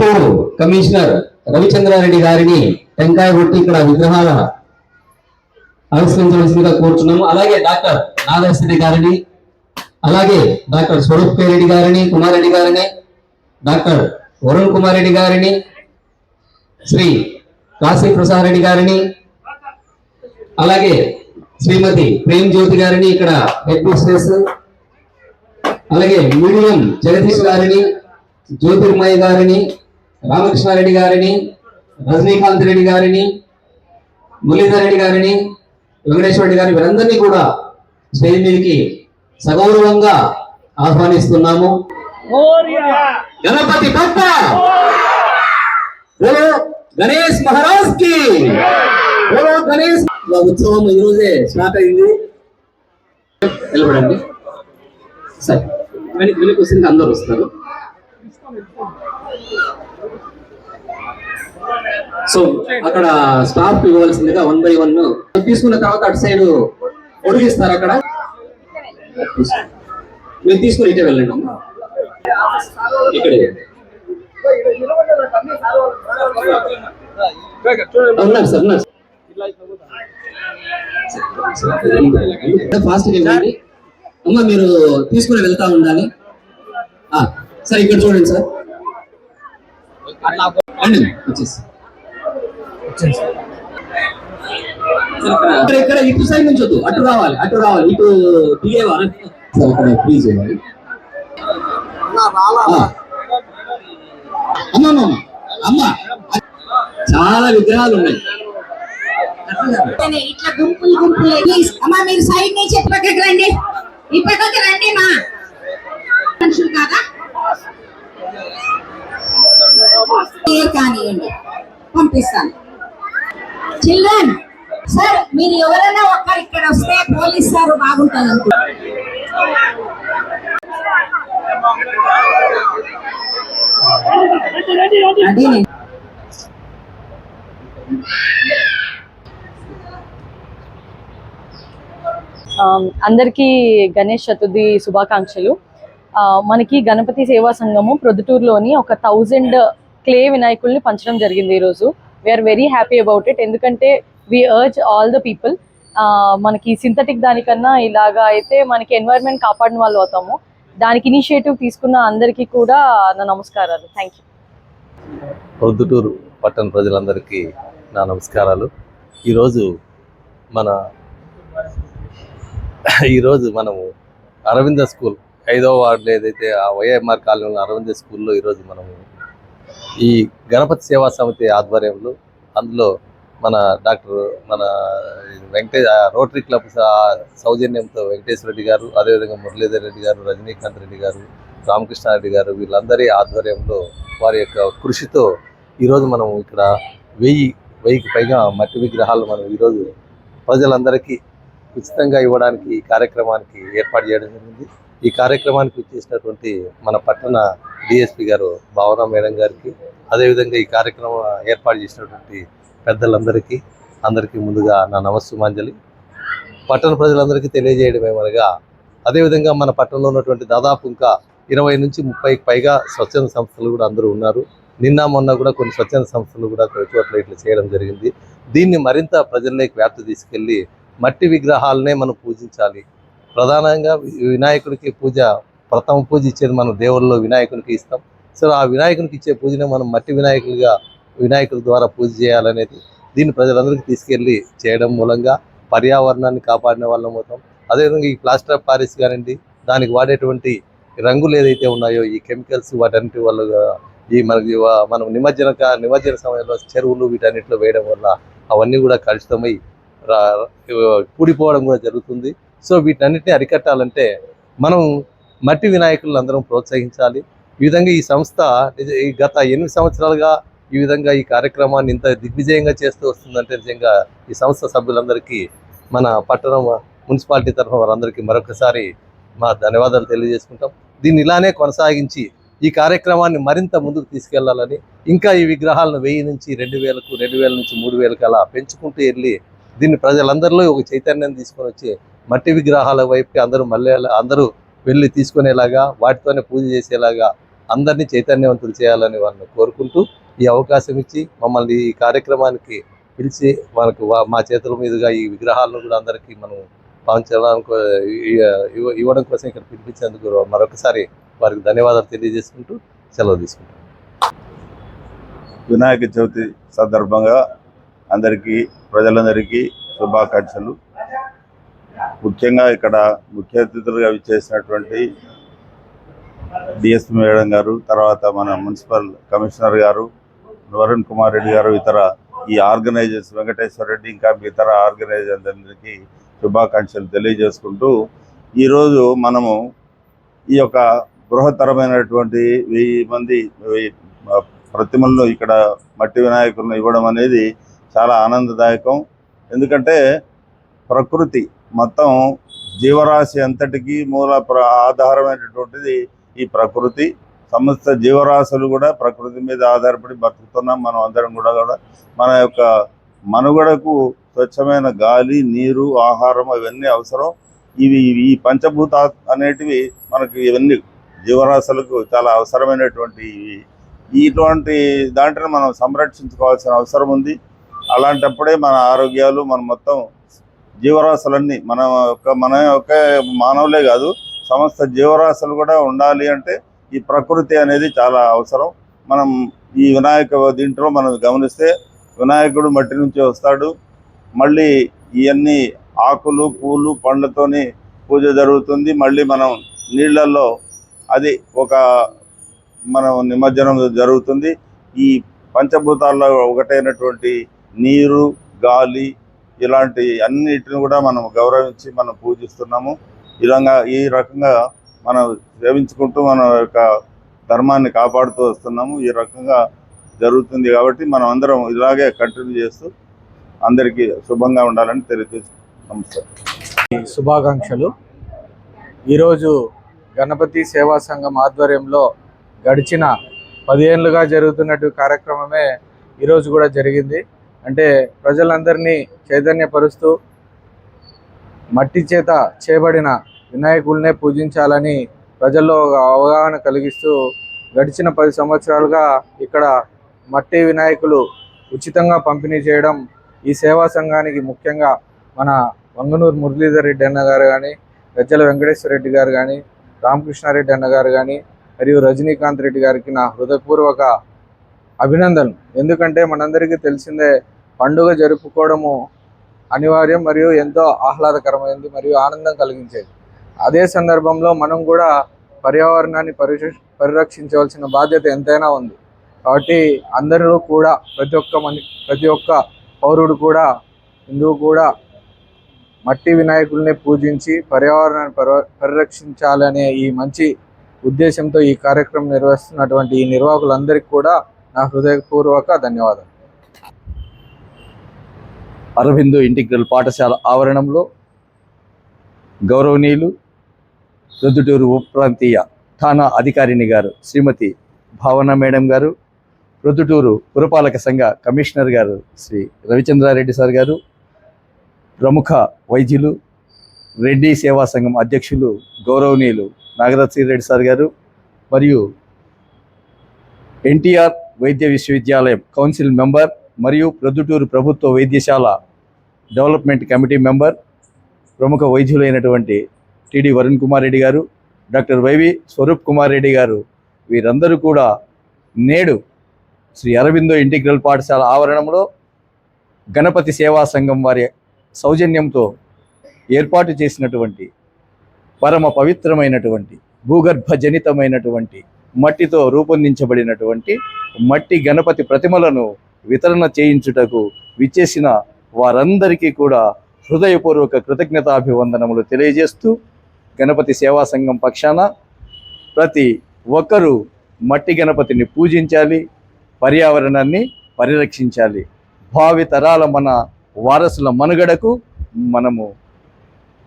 Kotturu commissioner Ravichandra Reddy గారిని టెంకాయ కొట్టి ఇక్కడ విగ్రహాల ఆవిష్కరించవలసిందిగా కోరుచున్నాము. అలాగే డాక్టర్ నాగశ్రీ గారిని అలాగే డాక్టర్ స్వరూప్ రెడ్డి గారిని కుమారెడ్డి గారిని డాక్టర్ వరుణ్ కుమార్ రెడ్డి గారిని శ్రీ కాశీ ప్రసాద్ రెడ్డి గారిని అలాగే శ్రీమతి ప్రేమ్ జ్యోతి గారిని ఇక్కడ హెడ్ మిస్ట్రెస్ అలాగే మీడియం జగదీష్ గారిని జ్యోతిర్మయ్య గారిని రామకృష్ణారెడ్డి గారిని రజనీకాంత్ రెడ్డి గారిని మురళీధర్ రెడ్డి గారిని వెంకటేశ్వర రెడ్డి గారిని వీరందరినీ కూడా స్టేజ్ మీదకి సగౌరవంగా ఆహ్వానిస్తున్నాము. గణపతి బప్ప గణేష్ మహారాజ్కి! గణేష్! ఉత్సవం ఈ రోజే స్టార్ట్ అయింది. నిలబడండి. సరే. వెనక్కి వెనక్కి అందరూ వస్తారు. సో అక్కడ స్టాఫ్ ఇవ్వాల్సిందిగా వన్ బై వన్ తీసుకున్న తర్వాత అటు సైడ్ ఒడిగిస్తారు అక్కడ. మీరు తీసుకుని ఇటే వెళ్ళండి ఇక్కడే. ఉన్నారు సార్ ఉన్నారు ఫాస్ట్ వెళ్ళండి. అమ్మ మీరు తీసుకుని వెళ్తా ఉండాలి. ఆ, సార్ ఇక్కడ చూడండి సార్. వచ్చేసి. ఇక్కడ ఇక్కడ ఇటు సైడ్ నుంచి వద్దు అటు రావాలి అటు రావాలి ఇటు దిగేవా సార్ చేయాలి. అమ్మ అమ్మ. అమ్మ చాలా విగ్రహాలు ఉన్నాయి. ఇట్లా గుంపులు గుంపులు. ప్లీజ్ అమ్మా మీరు సైడ్ నుంచి పక్కకి రండి? ఈ పక్కకి రండి మా. మనుషులు కాదా? కానివ్వండి పంపిస్తాను. చిల్డ్రన్ సార్ మీరు ఎవరైనా ఒక్కరు ఇక్కడ వస్తే పోలీస్ సార్ బాగుంటుంది అనుకో అది అందరికీ గణేష్ చతుర్థి శుభాకాంక్షలు. మనకి గణపతి సేవా సంఘము ప్రొద్దుటూరులోని ఒక థౌజండ్ క్లే వినాయకుల్ని పంచడం జరిగింది ఈరోజు. We're very happy about it ఎందుకంటే we urge all the people మనకి సింథటిక్ దానికన్నా ఇలాగా అయితే మనకి ఎన్వైర్న్మెంట్ కాపాడిన వాళ్ళు అవుతాము. దానికి ఇనిషియేటివ్ తీసుకున్న అందరికీ కూడా నా నమస్కారాలు. థ్యాంక్ యూ ప్రొద్దుటూరు పట్టణ ప్రజలందరికీ నా నమస్కారాలు. ఈరోజు మన ఈరోజు మనము అరవింద స్కూల్ ఐదవ వార్డులో ఏదైతే ఆ వైఎంఆర్ కాలనీలో అరవింద స్కూల్లో ఈరోజు మనము ఈ గణపతి సేవా సమితి ఆధ్వర్యంలో అందులో మన డాక్టర్ మన వెంకటే రోటరీ క్లబ్ సౌజన్యంతో వెంకటేశ్వర రెడ్డి గారు అదేవిధంగా మురళీధర్ రెడ్డి గారు రజనీకాంత్ రెడ్డి గారు రామకృష్ణారెడ్డి గారు వీళ్ళందరి ఆధ్వర్యంలో వారి యొక్క కృషితో ఈరోజు మనం ఇక్కడ వెయ్యి వెయ్యికి పైగా మట్టి విగ్రహాలు మనం ఈరోజు ప్రజలందరికీ ఉచితంగా ఇవ్వడానికి ఈ కార్యక్రమానికి ఏర్పాటు చేయడం జరిగింది. ఈ కార్యక్రమానికి వచ్చేసినటువంటి మన పట్టణ డిఎస్పి గారు భావన మేడం గారికి అదేవిధంగా ఈ కార్యక్రమం ఏర్పాటు చేసినటువంటి పెద్దలందరికీ అందరికీ ముందుగా నా నమస్సుమాంజలి. పట్టణ ప్రజలందరికీ తెలియజేయడం ఏమనగా అదేవిధంగా మన పట్టణంలో ఉన్నటువంటి దాదాపు ఇంకా ఇరవై నుంచి ముప్పైకి పైగా స్వచ్ఛంద సంస్థలు కూడా అందరూ ఉన్నారు. నిన్న మొన్న కూడా కొన్ని స్వచ్ఛంద సంస్థలు కూడా చోట్ల ఇట్లా చేయడం జరిగింది. దీన్ని మరింత ప్రజల్లోకి వ్యాప్తి తీసుకెళ్ళి మట్టి విగ్రహాలనే మనం పూజించాలి. ప్రధానంగా వినాయకుడికి పూజ ప్రథమ పూజ ఇచ్చేది మనం దేవుళ్ళలో వినాయకునికి ఇస్తాం. సో ఆ వినాయకునికి ఇచ్చే పూజనే మనం మట్టి వినాయకుడిగా వినాయకుల ద్వారా పూజ చేయాలనేది దీన్ని ప్రజలందరికీ తీసుకెళ్ళి చేయడం మూలంగా పర్యావరణాన్ని కాపాడిన వాళ్ళం అవుతాం. అదేవిధంగా ఈ ప్లాస్టర్ ఆఫ్ పారిస్ కానివ్వండి దానికి వాడేటువంటి రంగులు ఏదైతే ఉన్నాయో ఈ కెమికల్స్ వాటన్నిటి వల్ల ఈ మనకి మనం నిమజ్జన నిమజ్జన సమయంలో చెరువులు వీటన్నిటిలో వేయడం వల్ల అవన్నీ కూడా కలుషితమై కూడిపోవడం కూడా జరుగుతుంది. సో వీటన్నిటిని అరికట్టాలంటే మనం మట్టి వినాయకులను అందరం ప్రోత్సహించాలి. ఈ విధంగా ఈ సంస్థ ఈ గత ఎనిమిది సంవత్సరాలుగా ఈ విధంగా ఈ కార్యక్రమాన్ని ఇంత దిగ్విజయంగా చేస్తూ వస్తుందంటే నిజంగా ఈ సంస్థ సభ్యులందరికీ మన పట్టణం మున్సిపాలిటీ తరఫున వారందరికీ మరొకసారి మా ధన్యవాదాలు తెలియజేసుకుంటాం. దీన్ని ఇలానే కొనసాగించి ఈ కార్యక్రమాన్ని మరింత ముందుకు తీసుకెళ్ళాలని ఇంకా ఈ విగ్రహాలను వెయ్యి నుంచి రెండు వేలకు రెండు వేల నుంచి మూడు వేలకు అలా పెంచుకుంటూ వెళ్ళి దీన్ని ప్రజలందరిలో ఒక చైతన్యం తీసుకొని వచ్చి మట్టి విగ్రహాల వైపుకి అందరూ మళ్ళీ అందరూ వెళ్ళి తీసుకునేలాగా వాటితోనే పూజ చేసేలాగా అందరినీ చైతన్యవంతులు చేయాలని వాళ్ళని కోరుకుంటూ ఈ అవకాశం ఇచ్చి మమ్మల్ని ఈ కార్యక్రమానికి పిలిచి మనకు మా చేతుల మీదుగా ఈ విగ్రహాలను కూడా అందరికీ మనం పంచడానికి ఇవ్వ- ఇవ్వడం కోసం ఇక్కడ పిలిపించేందుకు మరొకసారి వారికి ధన్యవాదాలు తెలియజేసుకుంటూ సెలవు తీసుకుంటాం వినాయక చవితి సందర్భంగా అందరికీ ప్రజలందరికీ శుభాకాంక్షలు. ముఖ్యంగా ఇక్కడ ముఖ్య అతిథులుగా విచ్చేసినటువంటి డిఎస్పి మేడం గారు తర్వాత మన మున్సిపల్ కమిషనర్ గారు వరుణ్ కుమార్ రెడ్డి గారు ఇతర ఈ ఆర్గనైజర్స్ వెంకటేశ్వర రెడ్డి ఇంకా ఇతర ఆర్గనైజర్స్ అందరికీ శుభాకాంక్షలు తెలియజేసుకుంటూ ఈరోజు మనము ఈ యొక్క బృహత్తరమైనటువంటి వెయ్యి మంది ప్రతిమలను ఇక్కడ మట్టి వినాయకులను ఇవ్వడం అనేది చాలా ఆనందదాయకం. ఎందుకంటే ప్రకృతి మొత్తం జీవరాశి అంతటికీ మూల ప్ర ఆధారమైనటువంటిది ఈ ప్రకృతి. సమస్త జీవరాశులు కూడా ప్రకృతి మీద ఆధారపడి బతుకుతున్నాం మనం అందరం కూడా కూడా. మన యొక్క మనుగడకు స్వచ్ఛమైన గాలి నీరు ఆహారం ఇవన్నీ అవసరం. ఇవి ఈ పంచభూత అనేటివి మనకి ఇవన్నీ జీవరాశులకు చాలా అవసరమైనటువంటి ఇవి. ఇటువంటి దాంట్లో మనం సంరక్షించుకోవాల్సిన అవసరం ఉంది. అలాంటప్పుడే మన ఆరోగ్యాలు మన మొత్తం జీవరాశులన్నీ మన యొక్క మన యొక్క మానవులే కాదు సమస్త జీవరాశులు కూడా ఉండాలి అంటే ఈ ప్రకృతి అనేది చాలా అవసరం. మనం ఈ వినాయక దీంట్లో మనం గమనిస్తే వినాయకుడు మట్టి నుంచి వస్తాడు. మళ్ళీ ఇవన్నీ ఆకులు పూలు పండ్లతోని పూజ జరుగుతుంది. మళ్ళీ మనం నీళ్ళల్లో అది ఒక మనం నిమజ్జనం జరుగుతుంది. ఈ పంచభూతాల్లో ఒకటైనటువంటి నీరు గాలి ఇలాంటి అన్నిటిని కూడా మనం గౌరవించి మనం పూజిస్తున్నాము. ఈ ఈ రకంగా మనం సేవించుకుంటూ మన యొక్క ధర్మాన్ని కాపాడుతూ వస్తున్నాము. ఈ రకంగా జరుగుతుంది కాబట్టి మనం అందరం ఇలాగే కంటిన్యూ చేస్తూ అందరికీ శుభంగా ఉండాలని తెలియజేస్తున్నాం నమస్కారం. శుభాకాంక్షలు. ఈరోజు గణపతి సేవా సంఘం ఆధ్వర్యంలో గడిచిన పదిహేనులుగా జరుగుతున్నట్టు కార్యక్రమమే ఈరోజు కూడా జరిగింది. అంటే ప్రజలందరినీ చైతన్యపరుస్తూ మట్టి చేత చేయబడిన వినాయకుల్నే పూజించాలని ప్రజల్లో ఒక అవగాహన కలిగిస్తూ గడిచిన పది సంవత్సరాలుగా ఇక్కడ మట్టి వినాయకులు ఉచితంగా పంపిణీ చేయడం ఈ సేవా సంఘానికి ముఖ్యంగా మన వంగనూరు మురళీధర్ రెడ్డి అన్న గారు కానీ గజ్జల వెంకటేశ్వర రెడ్డి గారు కానీ రామకృష్ణారెడ్డి అన్న గారు కానీ మరియు రజనీకాంత్ రెడ్డి గారికి నా హృదయపూర్వక అభినందనలు ఎందుకంటే మనందరికీ తెలిసిందే పండుగ జరుపుకోవడము అనివార్యం మరియు ఎంతో ఆహ్లాదకరమైనది మరియు ఆనందం కలిగించేది. అదే సందర్భంలో మనం కూడా పర్యావరణాన్ని పరిరక్ష పరిరక్షించవలసిన బాధ్యత ఎంతైనా ఉంది. కాబట్టి అందరూ కూడా ప్రతి ఒక్క మని ప్రతి ఒక్క పౌరుడు కూడా హిందువు కూడా మట్టి వినాయకుల్ని పూజించి పర్యావరణాన్ని పరి పరిరక్షించాలనే ఈ మంచి ఉద్దేశంతో ఈ కార్యక్రమం నిర్వహిస్తున్నటువంటి ఈ నిర్వాహకులందరికీ కూడా నా హృదయపూర్వక ధన్యవాదాలు. అరవిందు ఇంటిగ్రల్ పాఠశాల ఆవరణంలో గౌరవనీయులు రొద్దుటూరు ఉప ప్రాంతీయ ఠాణా అధికారిని గారు శ్రీమతి భావన మేడం గారు రొద్దుటూరు పురపాలక సంఘ కమిషనర్ గారు శ్రీ రవిచంద్రారెడ్డి సార్ గారు ప్రముఖ వైద్యులు రెడ్డి సేవా సంఘం అధ్యక్షులు గౌరవనీయులు నాగరథ్ రెడ్డి సార్ గారు మరియు ఎన్టీఆర్ వైద్య విశ్వవిద్యాలయం కౌన్సిల్ మెంబర్ మరియు ప్రొద్దుటూరు ప్రభుత్వ వైద్యశాల డెవలప్మెంట్ కమిటీ మెంబర్ ప్రముఖ వైద్యులైనటువంటి టిడి Varun Kumar Reddy garu doctor Y V Swaroop Kumar Reddy garu వీరందరూ కూడా నేడు శ్రీ అరవిందో ఇంటిగ్రల్ పాఠశాల ఆవరణంలో గణపతి సేవా సంఘం వారి సౌజన్యంతో ఏర్పాటు చేసినటువంటి పరమ పవిత్రమైనటువంటి భూగర్భ జనితమైనటువంటి మట్టితో రూపొందించబడినటువంటి మట్టి గణపతి ప్రతిమలను వితరణ చేయించుటకు విచ్చేసిన వారందరికీ కూడా హృదయపూర్వక కృతజ్ఞతాభివందనములు తెలియజేస్తూ గణపతి సేవా సంఘం పక్షాన ప్రతి ఒక్కరూ మట్టి గణపతిని పూజించాలి పర్యావరణాన్ని పరిరక్షించాలి. భావి తరాల మన వారసుల మనుగడకు మనము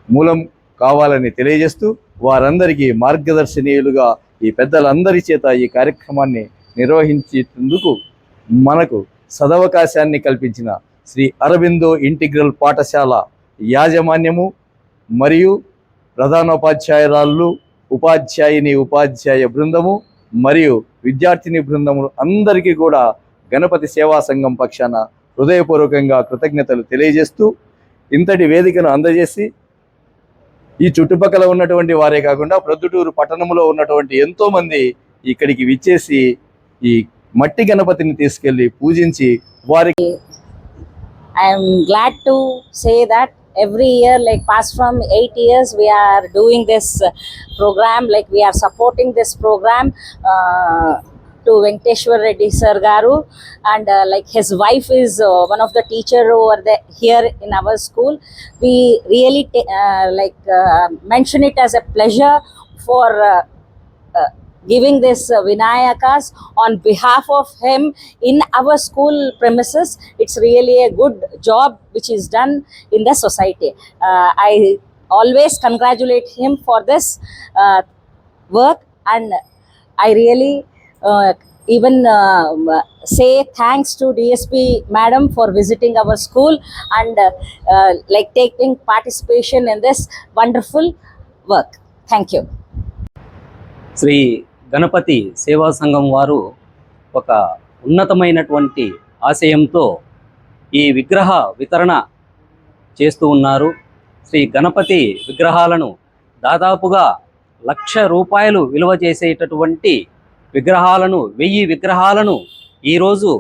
మూలం కావాలని తెలియజేస్తూ వారందరికీ మార్గదర్శనీయులుగా ఈ పెద్దలందరి చేత ఈ కార్యక్రమాన్ని నిర్వహించేందుకు మనకు సదవకాశాన్ని కల్పించిన శ్రీ అరవిందో ఇంటిగ్రల్ పాఠశాల యాజమాన్యము మరియు ప్రధానోపాధ్యాయురాళ్ళు ఉపాధ్యాయుని ఉపాధ్యాయ బృందము మరియు విద్యార్థిని బృందములు అందరికీ కూడా గణపతి సేవా సంఘం పక్షాన హృదయపూర్వకంగా కృతజ్ఞతలు తెలియజేస్తూ ఇంతటి వేదికను అందజేసి ఈ చుట్టుపక్కల ఉన్నటువంటి వారే కాకుండా ప్రొద్దుటూరు పట్టణంలో ఉన్నటువంటి ఎంతో మంది ఇక్కడికి విచ్చేసి ఈ మట్టి గణపతిని తీసుకెళ్ళి పూజించి వారికి I'm glad to say that every year like past from eight years we're doing this programme like we're supporting this programme to Venkateshwar Reddy Sir Garu, and uh, like his wife is uh, one of the teacher over there here in our school. We really uh, like uh, mention it as a pleasure for. Uh, uh, giving this uh, Vinayakas on behalf of him in our school premises. It's really a good job which is done in the society. Uh, I always congratulate him for this uh, work and I really even say thanks to DSP madam for visiting our school and like taking participation in this wonderful work thank you Shri Ganapati Seva Sangham వారు ఒక ఉన్నతమైనటువంటి ఆశయంతో ఈ విగ్రహ వితరణ చేస్తూ ఉన్నారు. శ్రీ గణపతి విగ్రహాలను దాదాపుగా లక్ష రూపాయలు విలువ చేసేటటువంటి విగ్రహాలను వెయ్యి విగ్రహాలను ఈరోజు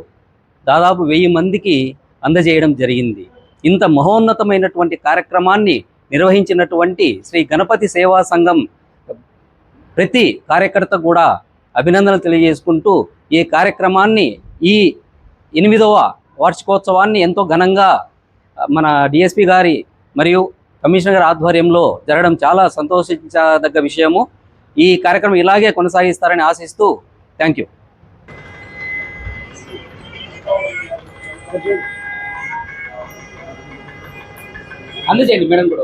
దాదాపు వెయ్యి మందికి అందజేయడం జరిగింది. ఇంత మహోన్నతమైనటువంటి కార్యక్రమాన్ని నిర్వహించినటువంటి శ్రీ గణపతి సేవా సంఘం ప్రతి కార్యకర్త కూడా అభినందనలు తెలియజేసుకుంటూ ఈ కార్యక్రమాన్ని ఈ ఎనిమిదవ వార్షికోత్సవాన్ని ఎంతో ఘనంగా మన డిఎస్పి గారి మరియు కమిషనర్ ఆధ్వర్యంలో జరగడం చాలా సంతోషించదగ్గ విషయము. ఈ కార్యక్రమం ఇలాగే కొనసాగిస్తారని ఆశిస్తూ థ్యాంక్ యూ. అందజేయండి మేడం కూడా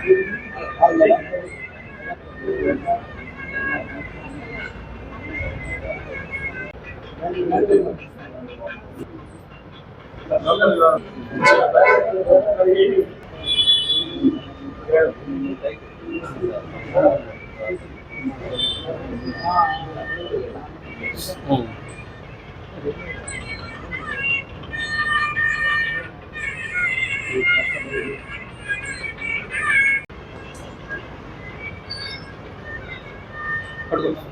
ఒకటి అందజేయండి Gracias.